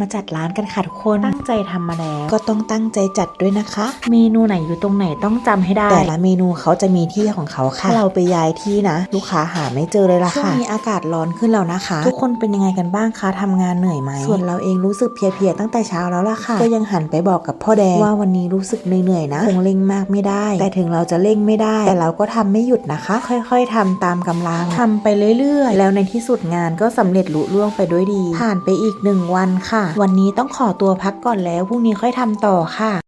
มาจัดร้านกันค่ะทุกคนตั้งใจทำมาแล้ว ก็ต้องตั้งใจจัดด้วยนะคะ เมนูไหนอยู่ตรงไหนต้องจำให้ได้ แต่ละเมนูเขาจะมีที่ของเขาค่ะถ้าเราไปย้ายที่นะ ลูกค้าหาไม่เจอเลยล่ะค่ะช่วงนี้อากาศร้อนขึ้นแล้วนะคะ ทุกคนเป็นยังไงกันบ้างคะทำงานเหนื่อยไหมส่วนเราเองรู้สึกเพลียๆตั้งแต่เช้าแล้วล่ะค่ะ ก็ยังหันไปบอกกับพ่อแดงว่าวันนี้รู้สึกเหนื่อยๆนะคงเร่งมากไม่ได้ แต่ถึงเราจะเร่งไม่ได้ แต่เราก็ทำไม่หยุดนะคะ ค่อย ๆทำตามกำลังทำไปเรื่อย ๆ แล้วในที่สุดงานก็สำเร็จลุล่วงไปด้วยดี ผ่านไปอีกหนึ่งวันค่ะวันนี้ต้องขอตัวพักก่อนแล้วพรุ่งนี้ค่อยทำต่อค่ะ